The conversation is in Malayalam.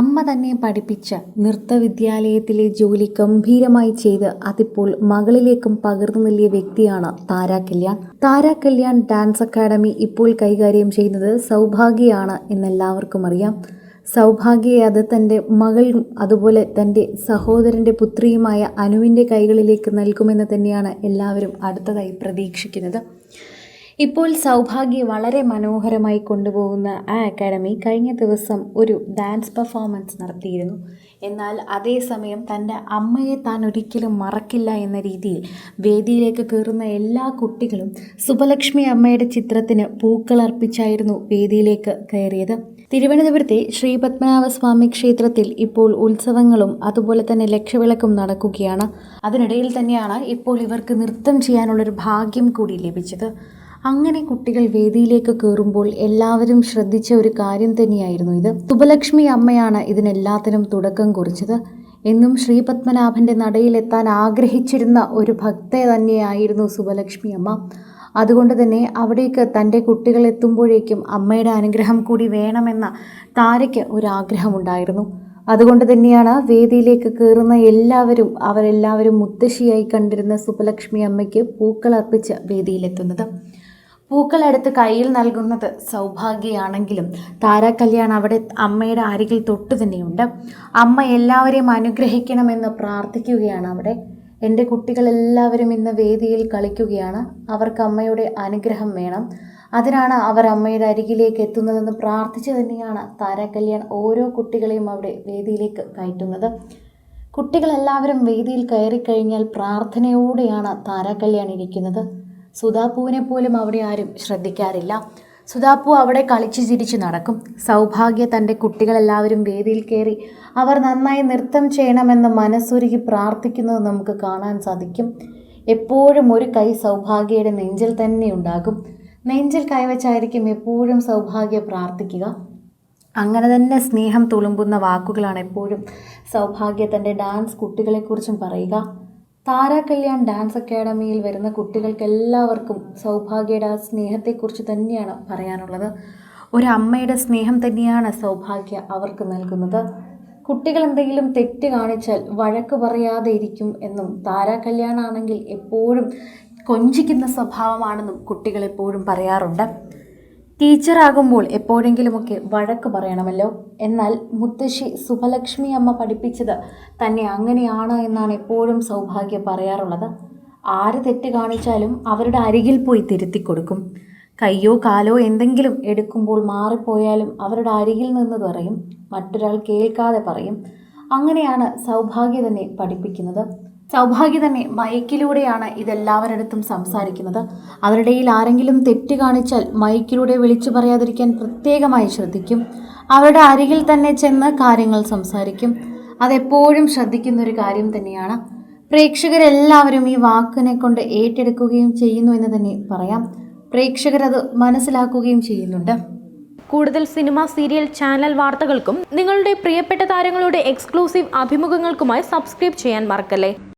അമ്മ തന്നെ പഠിപ്പിച്ച നൃത്തവിദ്യാലയത്തിലെ ജോലി ഗംഭീരമായി ചെയ്ത് അതിപ്പോൾ മകളിലേക്കും പകർന്നു നൽകിയ വ്യക്തിയാണ് താര കല്യാൺ. താര കല്യാൺ ഡാൻസ് അക്കാദമി ഇപ്പോൾ കൈകാര്യം ചെയ്യുന്നത് സൗഭാഗ്യയാണ് എന്നെല്ലാവർക്കും അറിയാം. സൗഭാഗ്യയെ അത് തന്റെ മകളും അതുപോലെ തന്റെ സഹോദരന്റെ പുത്രിയുമായ അനുവിന്റെ കൈകളിലേക്ക് നൽകുമെന്ന് തന്നെയാണ് എല്ലാവരും അടുത്തതായി പ്രതീക്ഷിക്കുന്നത്. ഇപ്പോൾ സൗഭാഗ്യ വളരെ മനോഹരമായി കൊണ്ടുപോകുന്ന ആ അക്കാഡമി കഴിഞ്ഞ ദിവസം ഒരു ഡാൻസ് പെർഫോമൻസ് നടത്തിയിരുന്നു. എന്നാൽ അതേസമയം തന്റെ അമ്മയെ താൻ ഒരിക്കലും മറക്കില്ല എന്ന രീതിയിൽ വേദിയിലേക്ക് കയറുന്ന എല്ലാ കുട്ടികളും സുബലക്ഷ്മി അമ്മയുടെ ചിത്രത്തിന് പൂക്കളർപ്പിച്ചായിരുന്നു വേദിയിലേക്ക് കയറിയത്. തിരുവനന്തപുരത്തെ ശ്രീ പത്മനാഭസ്വാമി ക്ഷേത്രത്തിൽ ഇപ്പോൾ ഉത്സവങ്ങളും അതുപോലെ തന്നെ ലക്ഷവിളക്കും നടക്കുകയാണ്. അതിനിടയിൽ തന്നെയാണ് ഇപ്പോൾ ഇവർക്ക് നൃത്തം ചെയ്യാനുള്ളൊരു ഭാഗ്യം കൂടി ലഭിച്ചത്. അങ്ങനെ കുട്ടികൾ വേദിയിലേക്ക് കയറുമ്പോൾ എല്ലാവരും ശ്രദ്ധിച്ച ഒരു കാര്യം തന്നെയായിരുന്നു ഇത്. സുബലക്ഷ്മി അമ്മയാണ് ഇതിനെല്ലാത്തിനും തുടക്കം കുറിച്ചത്. എന്നും ശ്രീ പത്മനാഭന്റെ നടയിലെത്താൻ ആഗ്രഹിച്ചിരുന്ന ഒരു ഭക്ത തന്നെയായിരുന്നു സുബലക്ഷ്മി അമ്മ. അതുകൊണ്ട് തന്നെ അവിടേക്ക് തന്റെ കുട്ടികൾ എത്തുമ്പോഴേക്കും അമ്മയുടെ അനുഗ്രഹം കൂടി വേണമെന്ന താരയ്ക്ക് ഒരാഗ്രഹമുണ്ടായിരുന്നു അതുകൊണ്ട് തന്നെയാണ് വേദിയിലേക്ക് കയറുന്ന എല്ലാവരും അവരെല്ലാവരും മുത്തശ്ശിയായി കണ്ടിരുന്ന സുബലക്ഷ്മി അമ്മയ്ക്ക് പൂക്കൾ അർപ്പിച്ച് വേദിയിലെത്തുന്നത്. പൂക്കളെടുത്ത് കയ്യിൽ നൽകുന്നത് സൗഭാഗ്യയാണെങ്കിലും താര കല്യാൺ അവിടെ അമ്മയുടെ അരികിൽ തൊട്ടു തന്നെയുണ്ട്. അമ്മ എല്ലാവരെയും അനുഗ്രഹിക്കണമെന്ന് പ്രാർത്ഥിക്കുകയാണ് അവിടെ. എന്റെ കുട്ടികളെല്ലാവരും ഇന്ന് വേദിയിൽ കളിക്കുകയാണ്. അവർക്ക് അമ്മയുടെ അനുഗ്രഹം വേണം. അതിനാണ് അവർ അമ്മയുടെ അരികിലേക്ക് എത്തുന്നതെന്ന് പ്രാർത്ഥിച്ചു തന്നെയാണ് താരാകല്യാൺ ഓരോ കുട്ടികളെയും അവിടെ വേദിയിലേക്ക് കയറ്റുന്നത്. കുട്ടികളെല്ലാവരും വേദിയിൽ കയറിക്കഴിഞ്ഞാൽ പ്രാർത്ഥനയോടെയാണ് താരാകല്യാൺ ഇരിക്കുന്നത്. സുധാപ്പുവിനെ പോലും അവിടെ ആരും ശ്രദ്ധിക്കാറില്ല. സുധാപ്പു അവിടെ കളിച്ചു ചിരിച്ചു നടക്കും. സൗഭാഗ്യ തന്റെ കുട്ടികളെല്ലാവരും വേദിയിൽ കയറി അവർ നന്നായി നൃത്തം ചെയ്യണമെന്ന് മനസ്സൊരുക്കി പ്രാർത്ഥിക്കുന്നത് നമുക്ക് കാണാൻ സാധിക്കും. എപ്പോഴും ഒരു കൈ സൗഭാഗ്യയുടെ നെഞ്ചിൽ തന്നെ ഉണ്ടാകും. നെഞ്ചിൽ കൈവച്ചായിരിക്കും എപ്പോഴും സൗഭാഗ്യ പ്രാർത്ഥിക്കുക. അങ്ങനെ തന്നെ സ്നേഹം തുളുമ്പുന്ന വാക്കുകളാണ് എപ്പോഴും സൗഭാഗ്യ തന്റെ ഡാൻസ് കുട്ടികളെക്കുറിച്ചും പറയുക. താര കല്യാൺ ഡാൻസ് അക്കാഡമിയിൽ വരുന്ന കുട്ടികൾക്ക് എല്ലാവർക്കും സൗഭാഗ്യയുടെ ആ സ്നേഹത്തെക്കുറിച്ച് തന്നെയാണ് പറയാനുള്ളത്. ഒരമ്മയുടെ സ്നേഹം തന്നെയാണ് സൗഭാഗ്യ അവർക്ക് നൽകുന്നത്. കുട്ടികൾ എന്തെങ്കിലും തെറ്റ് കാണിച്ചാൽ വഴക്ക് പറയാതെ ഇരിക്കും എന്നും താര കല്യാണാണെങ്കിൽ എപ്പോഴും കൊഞ്ചിക്കുന്ന സ്വഭാവമാണെന്നും കുട്ടികൾ എപ്പോഴും പറയാറുണ്ട്. ടീച്ചറാകുമ്പോൾ എപ്പോഴെങ്കിലുമൊക്കെ വഴക്ക് പറയണമല്ലോ? എന്നാൽ മുത്തശ്ശി സുഭലക്ഷ്മി അമ്മ പഠിപ്പിച്ചത് തന്നെ അങ്ങനെയാണ് എന്നാണ് എപ്പോഴും സൗഭാഗ്യ പറയാറുള്ളത്. ആര് തെറ്റ് കാണിച്ചാലും അവരുടെ അരികിൽ പോയി തിരുത്തി കൊടുക്കും കയ്യോ കാലോ എന്തെങ്കിലും എടുക്കുമ്പോൾ മാറിപ്പോയാലും അവരുടെ അരികിൽ നിന്ന് പറയും മറ്റൊരാൾ കേൾക്കാതെ പറയും. അങ്ങനെയാണ് സൗഭാഗ്യ തന്നെ പഠിപ്പിക്കുന്നത്. സൗഭാഗ്യ തന്നെ മയക്കിലൂടെയാണ് ഇതെല്ലാവരടുത്തും സംസാരിക്കുന്നത്. അവരുടെയിൽ ആരെങ്കിലും തെറ്റ് കാണിച്ചാൽ മയക്കിലൂടെ വിളിച്ചു പറയാതിരിക്കാൻ പ്രത്യേകമായി ശ്രദ്ധിക്കും. അവരുടെ അരികിൽ തന്നെ ചെന്ന് കാര്യങ്ങൾ സംസാരിക്കും. അതെപ്പോഴും ശ്രദ്ധിക്കുന്ന ഒരു കാര്യം തന്നെയാണ്. പ്രേക്ഷകരെല്ലാവരും ഈ വാക്കിനെ കൊണ്ട് ഏറ്റെടുക്കുകയും ചെയ്യുന്നു എന്ന് തന്നെ പറയാം. പ്രേക്ഷകരത് മനസ്സിലാക്കുകയും ചെയ്യുന്നുണ്ട്. കൂടുതൽ സിനിമ സീരിയൽ ചാനൽ വാർത്തകൾക്കും നിങ്ങളുടെ പ്രിയപ്പെട്ട താരങ്ങളുടെ എക്സ്ക്ലൂസീവ് അഭിമുഖങ്ങൾക്കുമായി സബ്സ്ക്രൈബ് ചെയ്യാൻ മറക്കല്ലേ?